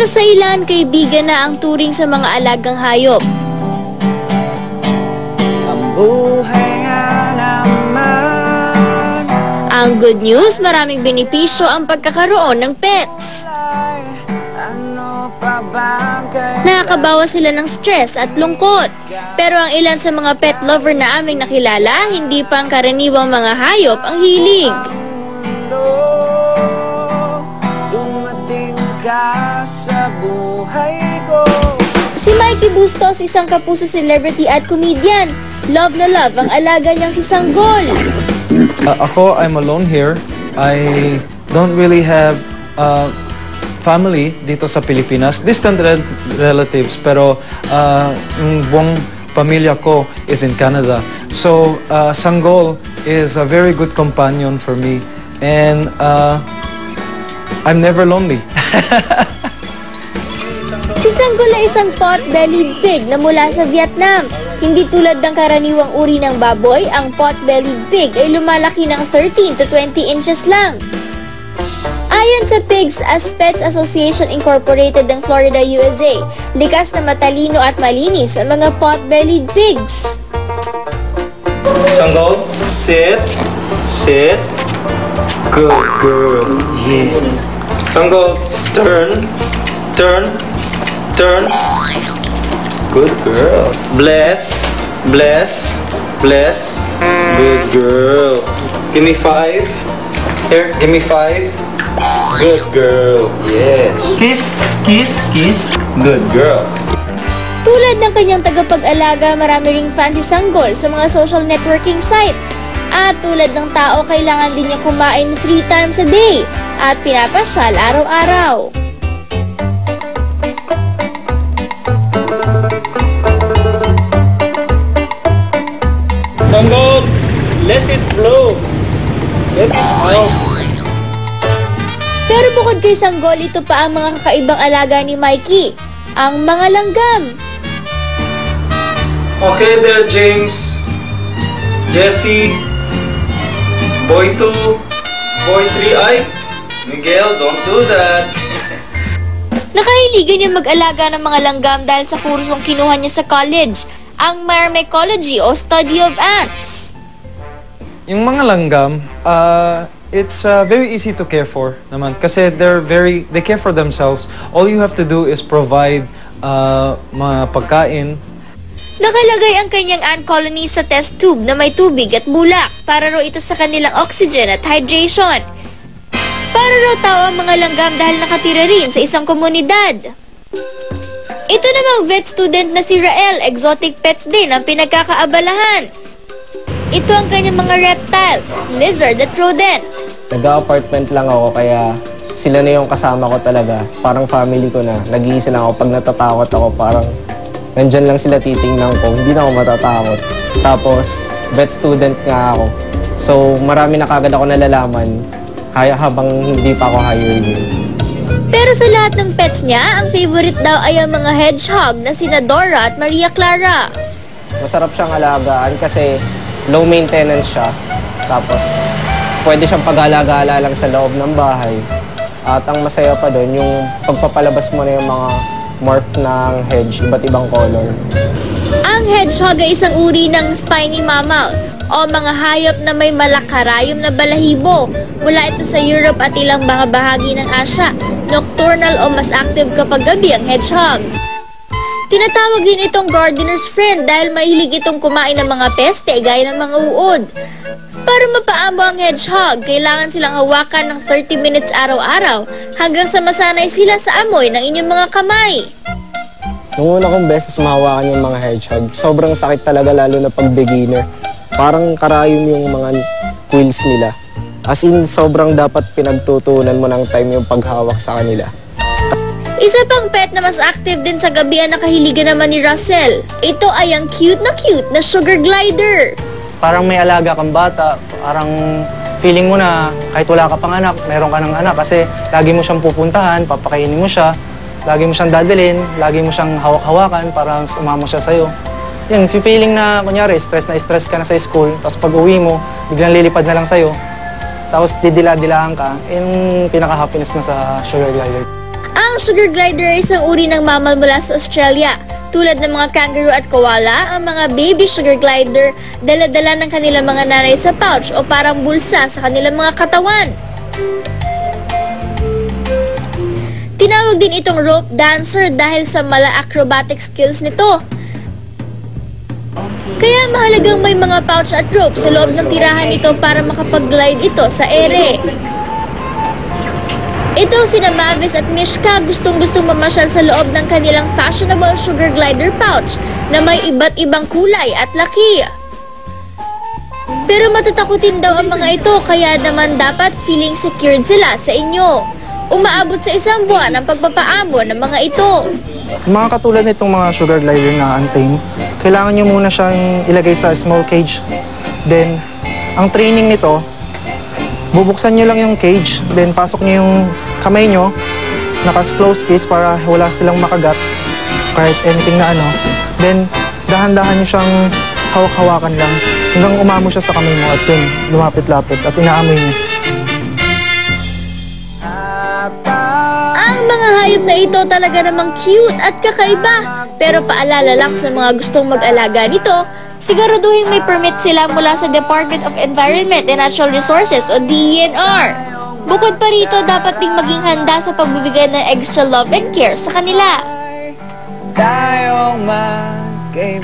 Pero sa ilan, kaibigan na ang turing sa mga alagang hayop. Ang buhay naman Ang good news, maraming benepisyo ang pagkakaroon ng pets. Ano Nakakabawas sila ng stress at lungkot. Pero ang ilan sa mga pet lover na aming nakilala, hindi pa ang karaniwang mga hayop ang hilig. Mikey Bustos, isang kapuso celebrity at comedian. Love na love ang alaga niyang si Sanggol. Uh, ako, I'm alone here. I don't really have uh, family dito sa Pilipinas. Distant rel- relatives, pero uh, yung buong pamilya ko is in Canada. So, uh, Sanggol is a very good companion for me. And uh, I'm never lonely. Si Sanggol isang pot-bellied pig na mula sa Vietnam. Hindi tulad ng karaniwang uri ng baboy, ang pot-bellied pig ay lumalaki ng 13 to 20 inches lang. Ayon sa Pigs as Pets Association Incorporated ng Florida, USA, likas na matalino at malinis ang mga pot-bellied pigs. Sanggol, sit, sit. Good girl. Yeah. Sanggol, turn, turn, turn. Good girl. Bless, bless, bless. Good girl. Give me five. Here, give me five. Good girl. Yes. Kiss, kiss, kiss. Good girl. Tulad ng kanyang tagapag-alaga, marami ring fan si Sanggol sa mga social networking site. At tulad ng tao, kailangan din niya kumain 3 times a day at pinapasyal araw-araw. Flow. Let it out. Pero bukod kay Sanggol, ito pa ang mga kakaibang alaga ni Mikey, ang mga langgam. Okay there, James. Jesse. Boy 2. Boy 3. Ay, Miguel, don't do that. Nakahiligan niya mag-alaga ng mga langgam dahil sa kursong kinuha niya sa college, ang Myrmecology o Study of Ants. Yung mga langgam, uh, it's uh, very easy to care for naman. Kasi they're very, they care for themselves. All you have to do is provide uh, mga pagkain. Nakalagay ang kanyang ant colony sa test tube na may tubig at bulak para raw ito sa kanilang oxygen at hydration. Para raw tao ang mga langgam dahil nakatira rin sa isang komunidad. Ito namang vet student na si Rael, exotic pets din ang pinagkakaabalahan. Ito ang kanyang mga reptile, lizard at rodent. Nag-apartment lang ako kaya sila na yung kasama ko talaga. Parang family ko na. Nag-iisa lang ako. Pag natatakot ako, parang nandyan lang sila titingnan ko. Hindi na ako matatakot. Tapos, vet student nga ako. So, marami na kagad ako nalalaman kaya habang hindi pa ako hired. Pero sa lahat ng pets niya, ang favorite daw ay ang mga hedgehog na sina Dora at Maria Clara. Masarap siyang alagaan kasi low maintenance siya. Tapos, pwede siyang pag-alagala lang sa loob ng bahay. At ang masaya pa doon, yung pagpapalabas mo na yung mga morph ng hedge, iba't ibang color. Ang hedgehog ay isang uri ng spiny mammal o mga hayop na may malakarayom na balahibo. Mula ito sa Europe at ilang mga bahagi ng Asya. Nocturnal o mas active kapag gabi ang hedgehog. Tinatawag din itong gardener's friend dahil mahilig itong kumain ng mga peste gaya ng mga uod. Para mapaamo ang hedgehog, kailangan silang hawakan ng 30 minutes araw-araw hanggang sa masanay sila sa amoy ng inyong mga kamay. Nung una kong beses mahawakan yung mga hedgehog, sobrang sakit talaga lalo na pag beginner. Parang karayom yung mga quills nila. As in, sobrang dapat pinagtutunan mo ng time yung paghawak sa kanila. Isa pang pet na mas active din sa gabi ang nakahiligan naman ni Russell. Ito ay ang cute na cute na sugar glider. parang may alaga kang bata, parang feeling mo na kahit wala ka pang anak, meron ka ng anak kasi lagi mo siyang pupuntahan, papakainin mo siya, lagi mo siyang dadalhin, lagi mo siyang hawak-hawakan para sumama siya sa'yo. Yun, feeling na, kunyari, stress na stress ka na sa school, tapos pag uwi mo, biglang lilipad na lang sa'yo, tapos didila-dilaan ka, yun pinaka-happiness na sa sugar glider. Ang sugar glider ay isang uri ng mammal mula sa Australia. Tulad ng mga kangaroo at koala, ang mga baby sugar glider dala-dala ng kanilang mga nanay sa pouch o parang bulsa sa kanilang mga katawan. Tinawag din itong rope dancer dahil sa mala acrobatic skills nito. Kaya mahalagang may mga pouch at rope sa loob ng tirahan nito para makapag-glide ito sa ere. Ito sina Mavis at Mishka gustong-gustong mamasyal sa loob ng kanilang fashionable sugar glider pouch na may iba't ibang kulay at laki. Pero matatakutin daw ang mga ito kaya naman dapat feeling secured sila sa inyo. Umaabot sa isang buwan ang pagpapaamo ng mga ito. Mga katulad nitong mga sugar glider na untamed, kailangan nyo muna siyang ilagay sa small cage. Then, ang training nito, bubuksan nyo lang yung cage, then pasok nyo yung kamay nyo, naka-close fist para wala silang makagat, kahit anything na ano. Then, dahan-dahan nyo siyang hawak-hawakan lang hanggang umamo siya sa kamay mo at yun, lumapit-lapit at inaamoy nyo. Ang mga hayop na ito talaga namang cute at kakaiba. Pero paalala lang sa mga gustong mag-alaga nito, siguraduhin may permit sila mula sa Department of Environment and Natural Resources o DENR. Bukod pa rito, dapat ding maging handa sa pagbibigay ng extra love and care sa kanila. Tayong magkaibigan